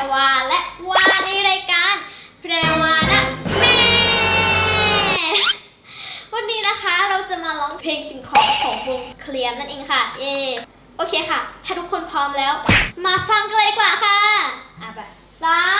พรวาและวาในรายการแพรวานะแม่วันนี้นะคะเราจะมาร้องเพลงสิงของของวงเคลียร์นั่นเองค่ะเย่โอเคค่ะ ถ้าทุกคนพร้อมแล้ว มาฟังกันเลยดีกว่าค่ะอะไปสาม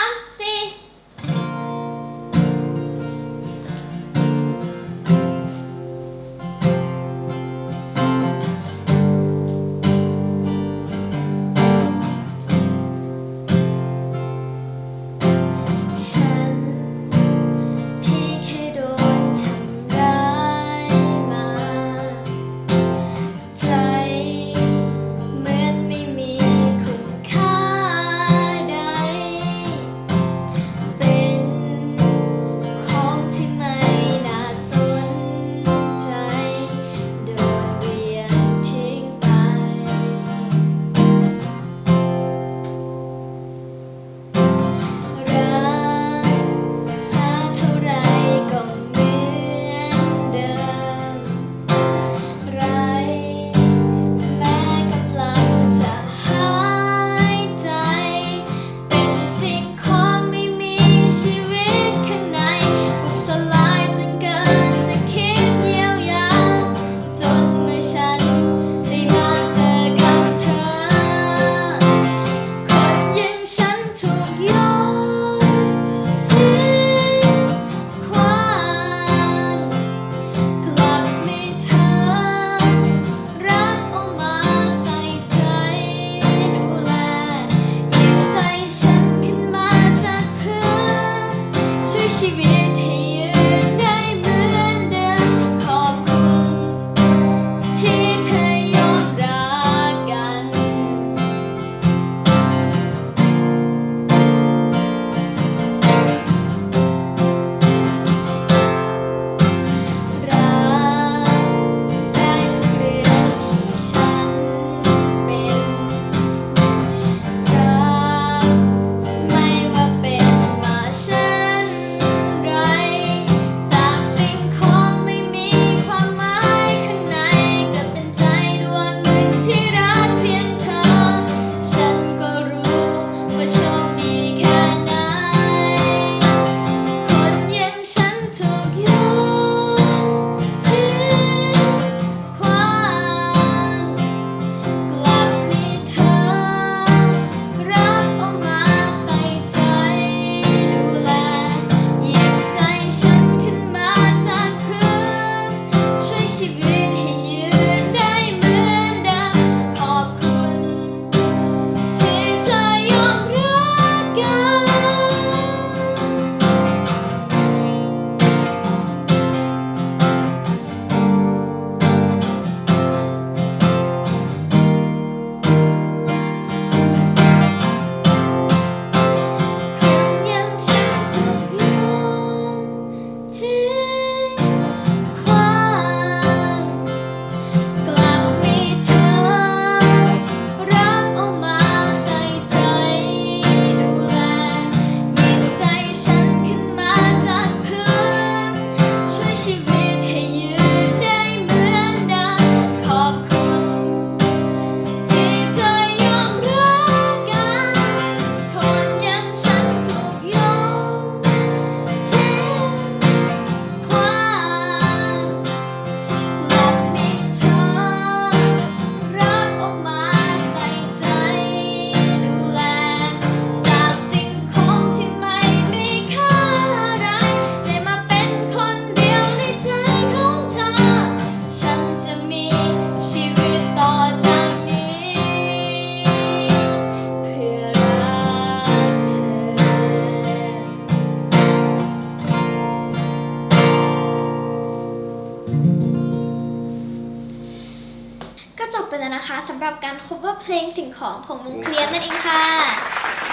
แล้วนะคะสำหรับการ cover เพลงสิ่งของของวงเคลียร์นั่นเองค่ะ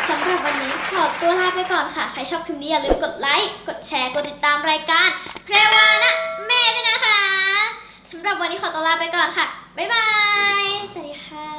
สำหรับวันนี้ขอตัวลาไปก่อนค่ะ ใครชอบคลิปนี้อย่าลืมกดไลค์ กดแชร์ กดติดตามรายการแพรวานะแม่ด้วยนะคะสำหรับวันนี้ขอตัวลาไปก่อนค่ะ บ๊ายบาย สวัสดีค่ะ